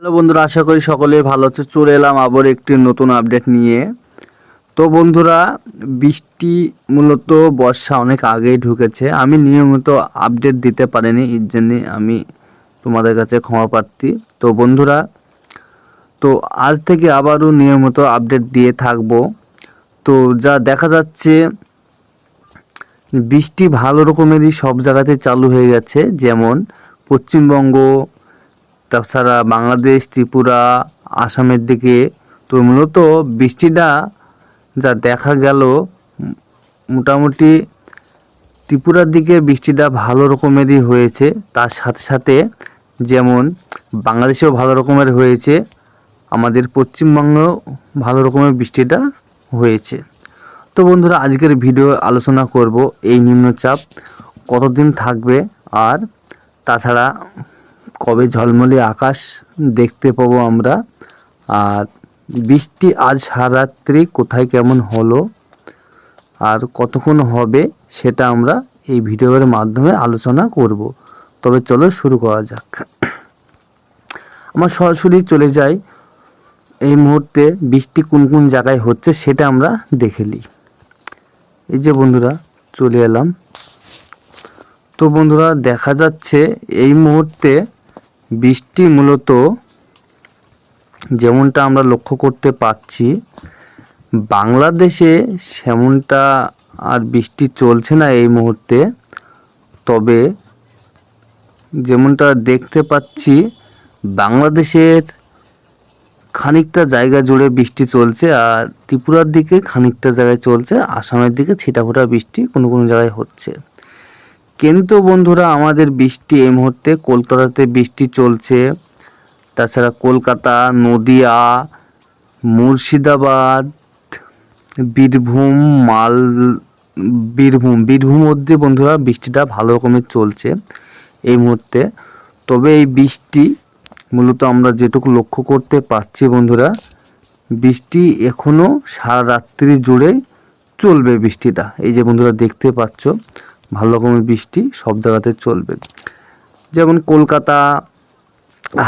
Hello বন্ধুরা, আশা করি সকলেই ভালো আছে। চলে এলাম আবার একটি নতুন আপডেট নিয়ে। তো বন্ধুরা, বৃষ্টি মূলত বর্ষা অনেক আগেই ঢুকেছে। আমি নিয়মিত আপডেট দিতে পারিনি, এর জন্যে আমি তোমাদের কাছে ক্ষমা প্রার্থী। তো বন্ধুরা, তো আজ থেকে আবারও নিয়মিত আপডেট দিয়ে থাকব। তো যা দেখা যাচ্ছে, বৃষ্টি ভালো রকমেরই সব জায়গাতে চালু হয়ে গেছে। যেমন পশ্চিমবঙ্গ তাছাড়া বাংলাদেশ, ত্রিপুরা, আসামের দিকে তো মূলত বৃষ্টিটা যা দেখা গেল মোটামুটি ত্রিপুরার দিকে বৃষ্টিটা ভালো রকমেরই হয়েছে। তার সাথে সাথে যেমন বাংলাদেশেও ভালো রকমের হয়েছে, আমাদের পশ্চিমবঙ্গেও ভালো রকমের বৃষ্টিটা হয়েছে। তো বন্ধুরা, আজকের ভিডিও আলোচনা করব এই নিম্নচাপ, কতদিন থাকবে আর তাছাড়া কবে ঝলমলে আকাশ দেখতে পাবো আমরা? আর বৃষ্টি আজ সারাত্রি কোথায় কেমন হলো? আর কতক্ষণ হবে সেটা আমরা এই ভিডিওর মাধ্যমে আলোচনা করব। তবে চলো শুরু করা যাক। আমার সরাসরি চলে যাই। এই মুহূর্তে বৃষ্টি কোন কোন জায়গায় হচ্ছে সেটা আমরা দেখে নিই। এই যে বন্ধুরা, চলে এলাম। তো বন্ধুরা, দেখা যাচ্ছে এই মুহূর্তে বৃষ্টি মূলত যেমনটা আমরা লক্ষ্য করতে পারছি বাংলাদেশে সেমনটা আর বৃষ্টি চলছে না এই মুহূর্তে। তবে যেমনটা দেখতে পাচ্ছি, বাংলাদেশের খানিকটা জায়গা জুড়ে বৃষ্টি চলছে আর ত্রিপুরার দিকে খানিকটা জায়গায় চলছে, আসামের দিকে ছিটাফোটা বৃষ্টি কোনো কোনো জায়গায় হচ্ছে। কিন্তু বন্ধুরা, আমাদের বৃষ্টি এই মুহূর্তে কলকাতাতে বৃষ্টি চলছে। তাছাড়া কলকাতা, নদিয়া, মুর্শিদাবাদ, বীরভূম, মাল, বীরভূম বীরভূম অবধি বন্ধুরা বৃষ্টিটা ভালো রকমের চলছে এই মুহূর্তে। তবে এই বৃষ্টি মূলত আমরা যেটুকু লক্ষ্য করতে পারছি বন্ধুরা, বৃষ্টি এখনও সারা রাত্রি জুড়ে চলবে বৃষ্টিটা। এই যে বন্ধুরা দেখতে পাচ্ছ ভালো রকমের বৃষ্টি সব জায়গাতে চলবে। যেমন কলকাতা,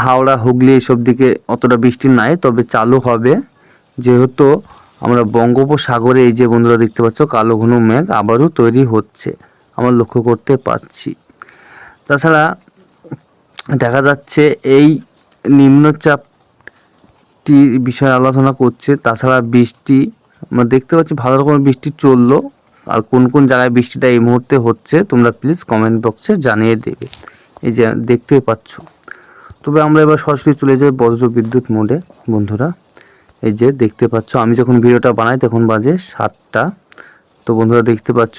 হাওড়া, হুগলি এসব দিকে অতটা বৃষ্টি নাই, তবে চালু হবে। যেহেতু আমরা বঙ্গোপসাগরে এই যে বন্ধুরা দেখতে পাচ্ছ, কালো ঘন মেঘ আবারও তৈরি হচ্ছে, আমরা লক্ষ্য করতে পারছি তাছাড়া দেখা যাচ্ছে এই নিম্নচাপটির বিষয়ে আলোচনা করছে, তাছাড়া বৃষ্টি, আমরা দেখতে পাচ্ছি ভালো রকমের বৃষ্টি চলল। আর কোন কোন জায়গায় বৃষ্টিটা এই মুহূর্তে হচ্ছে, তোমরা প্লিজ কমেন্ট বক্সে জানিয়ে দেবে। এই যে দেখতেই পাচ্ছ। তবে আমরা এবার সরাসরি চলে যাই বজ্র বিদ্যুৎ মোডে। বন্ধুরা, এই যে দেখতে পাচ্ছ, আমি যখন ভিডিওটা বানাই তখন বাজে সাতটা। তো বন্ধুরা, দেখতে পাচ্ছ,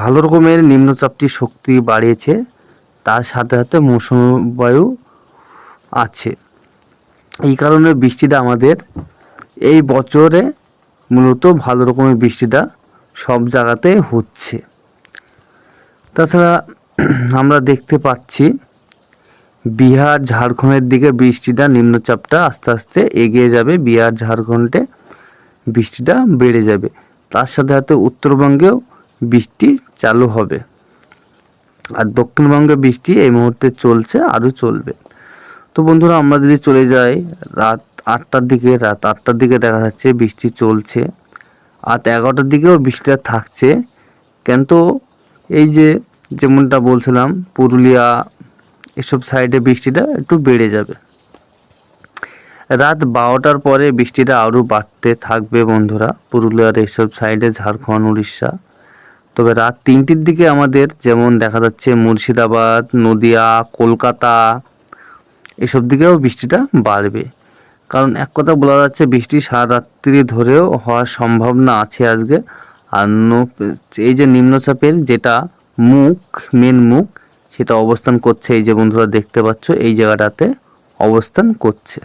ভালো রকমের নিম্নচাপটি শক্তি বাড়িয়েছে। তার সাথে সাথে মৌসুমী বায়ু আছে। এই কারণে বৃষ্টিটা আমাদের এই বছরে মূলত ভালো রকমের বৃষ্টিটা সব জায়গাতে হচ্ছে। তাছাড়া আমরা দেখতে পাচ্ছি, বিহার ঝাড়খণ্ডের দিকে বৃষ্টিটা, নিম্নচাপটা আস্তে আস্তে এগিয়ে যাবে। বিহার ঝাড়খণ্ডে বৃষ্টিটা বেড়ে যাবে। তার সাথে সাথে উত্তরবঙ্গেও বৃষ্টি চালু হবে। আর দক্ষিণবঙ্গে বৃষ্টি এই মুহূর্তে চলছে, আরও চলবে। তো বন্ধুরা, আমরা যদি চলে যাই, রাত আটটার দিকে, রাত আটটার দিকে দেখা যাচ্ছে বৃষ্টি চলছে। আর এগারোটার দিকেও বৃষ্টিটা থাকছে। কিন্তু এই যে যেমনটা বলছিলাম, পুরুলিয়া এসব সাইডে বৃষ্টিটা একটু বেড়ে যাবে। রাত বারোটার পরে বৃষ্টিটা আরও বাড়তে থাকবে বন্ধুরা, পুরুলিয়ার এইসব সাইডে ঝাড়খণ্ড, উড়িষ্যা। তবে রাত তিনটির দিকে আমাদের যেমন দেখা যাচ্ছে, মুর্শিদাবাদ, নদিয়া, কলকাতা, এসব দিকেও বৃষ্টিটা বাড়বে। কারণ এক কথা বলা যাচ্ছে, বৃষ্টি সারা রাত্রি ধরেও হওয়ার সম্ভাবনা আছে আজকে। আর এই যে নিম্নচাপের যেটা মুখ মেন মুখ, সেটা অবস্থান করছে, এই যে বন্ধুরা দেখতে পাচ্ছ, এই জায়গাটাতে অবস্থান করছে।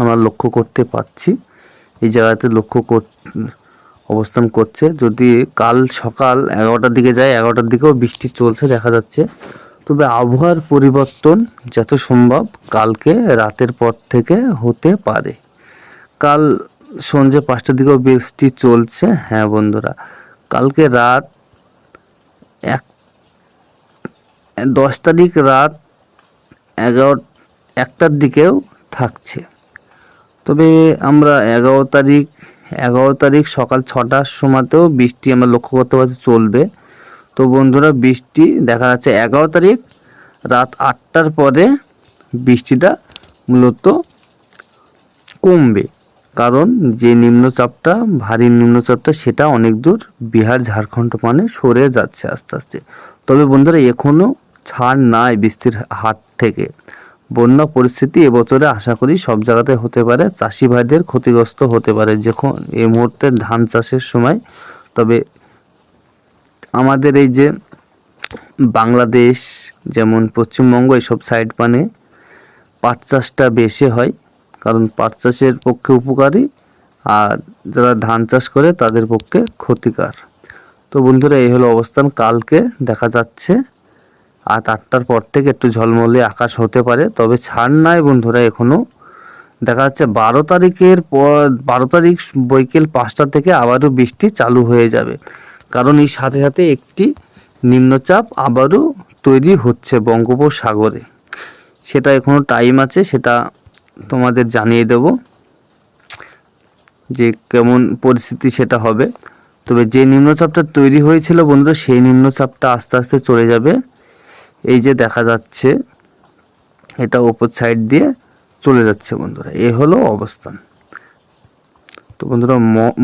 আমরা লক্ষ্য করতে পারছি, এই জায়গাতে লক্ষ্য কর, অবস্থান করছে। যদি কাল সকাল এগারোটার দিকে যায়, এগারোটার দিকেও বৃষ্টি চলছে, দেখা যাচ্ছে। তবে আবহাওয়ার পরিবর্তন যত সম্ভব কালকে রাতের পর থেকে হতে পারে। কাল সন্ধ্যে পাঁচটার দিকেও বৃষ্টি চলছে। হ্যাঁ বন্ধুরা, কালকে রাত এক, দশ তারিখ রাত এগারো, একটার দিকেও থাকছে। তবে আমরা এগারো তারিখ এগারো তারিখ সকাল ছটার সময়তেও বৃষ্টি আমরা লক্ষ্য করতে পারছি চলবে। তো বন্ধুরা বৃষ্টি দেখা যাচ্ছে এগারো তারিখ, রাত আটটার পরে বৃষ্টিটা মূলত কমবে। কারণ যে নিম্নচাপটা, ভারী নিম্নচাপটা, সেটা অনেক দূর বিহার, ঝাড়খণ্ড মানে সরে যাচ্ছে আস্তে আস্তে। তবে বন্ধুরা এখনও ছাড় নাই বৃষ্টির হাত থেকে। বন্যা পরিস্থিতি এবছরে আশা করি সব জায়গাতে হতে পারে। চাষি ভাইদের ক্ষতিগ্রস্ত হতে পারে যখন এই মুহূর্তে ধান চাষের সময়। তবে আমাদের এই যে বাংলাদেশ, যেমন পশ্চিমবঙ্গ, এসব সাইড মানে পাট চাষটা বেশি হয়। কারণ পাট চাষের পক্ষে উপকারী, আর যারা ধান চাষ করে তাদের পক্ষে ক্ষতিকার। তো বন্ধুরা, এই হলো অবস্থান। কালকে দেখা যাচ্ছে আর আটটার পর থেকে একটু ঝলমলে আকাশ হতে পারে, তবে ছাড় নাই বন্ধুরা এখনও দেখা যাচ্ছে বারো তারিখের পর, বারো তারিখ বৈকেল পাঁচটা থেকে আবারও বৃষ্টি চালু হয়ে যাবে। কারণ এই সাথে সাথে একটি নিম্নচাপ আবারও তৈরি হচ্ছে বঙ্গোপসাগরে। সেটা এখনও টাইম আছে, সেটা তোমাদের জানিয়ে দেব যে কেমন পরিস্থিতি সেটা হবে। তবে যে নিম্নচাপটা তৈরি হয়েছিল বন্ধুরা, সেই নিম্নচাপটা আস্তে আস্তে চলে যাবে। এই যে দেখা যাচ্ছে, এটা ওপর সাইড দিয়ে চলে যাচ্ছে বন্ধুরা। এ হলো অবস্থান। তো বন্ধুরা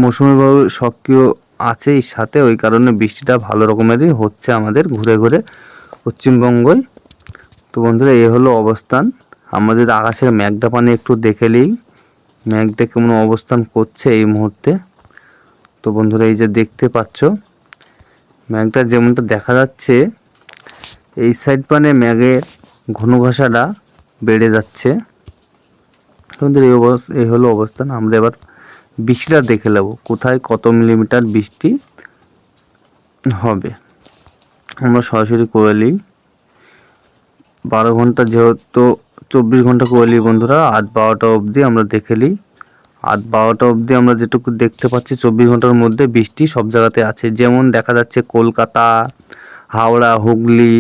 মৌসুমি সক্রিয় আছে এর সাথে, ওই কারণে বৃষ্টিটা ভালো রকমেরই হচ্ছে আমাদের ঘুরে ঘুরে পশ্চিমবঙ্গই। তো বন্ধুরা, এ হলো অবস্থান। আমাদের আকাশের মেঘটা পানি একটু দেখে নিই। মেঘটা কেমন অবস্থান করছে এই মুহূর্তে। তো বন্ধুরা, এই যে দেখতে পাচ্ছ, মেঘটা যেমনটা দেখা যাচ্ছে, এই সাইড পানে মেঘের ঘন ঘষাটা বেড়ে যাচ্ছে। আমাদের এই অবস্থা এই হলো অবস্থান। আমরা এবার বৃষ্টিটা দেখে নেব, কোথায় কত মিলিমিটার বৃষ্টি হবে। আমরা সরাসরি করে নিই। বারো ঘণ্টা যেহেতু চব্বিশ ঘণ্টা করে নিই বন্ধুরা আট বারোটা অবধি আমরা দেখে নিই। আট বারোটা অবধি আমরা যেটুকু দেখতে পাচ্ছি, চব্বিশ ঘণ্টার মধ্যে বৃষ্টি সব জায়গাতে আছে। যেমন দেখা যাচ্ছে কলকাতা, হাওড়া, হুগলি,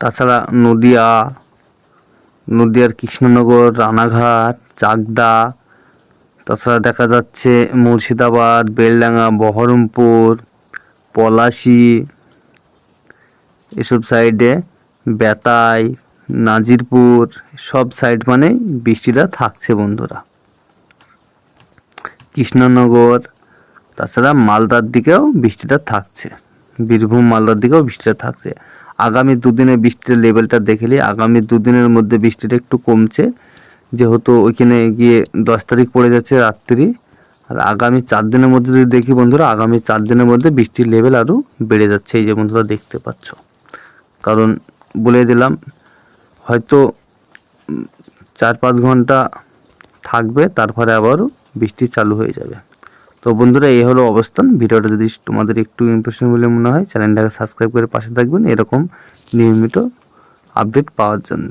তাছাড়া নদিয়া, নদিয়ার কৃষ্ণনগর, রানাঘাট, চাকদা তাছাড়া দেখা যাচ্ছে মুর্শিদাবাদ, বেলডাঙ্গা, বহরমপুর, পলাশি, এসব সাইডে বেতাই, নাজিরপুর, সব সাইড মানে বৃষ্টিটা থাকছে বন্ধুরা। কৃষ্ণনগর, তাছাড়া মালদার দিকেও বৃষ্টিটা থাকছে। বীরভূম, মালদার দিকেও বৃষ্টিটা থাকছে। আগামী দুদিনে বৃষ্টির লেভেলটা দেখেলি আগামী দুদিনের মধ্যে বৃষ্টিটা একটু কমছে। যেহেতু ওইখানে গিয়ে দশ তারিখ পড়ে যাচ্ছে রাত্রি, আর আগামী চার দিনের মধ্যে যদি দেখি বন্ধুরা, আগামী চার দিনের মধ্যে বৃষ্টির লেভেল আরও বেড়ে যাচ্ছে, এই যে বন্ধুরা দেখতে পাচ্ছ। কারণ বলে দিলাম, হয়তো চার পাঁচ ঘণ্টা থাকবে, তারপরে আবারও বৃষ্টি চালু হয়ে যাবে। তো বন্ধুরা, এই হলো অবস্থান ভিডিওটা যদি তোমাদের একটু ইমপ্রেশন বলে মনে হয় চ্যানেলটাকে সাবস্ক্রাইব করে পাশে থাকবেন, এরকম নিয়মিত আপডেট পাওয়ার জন্য।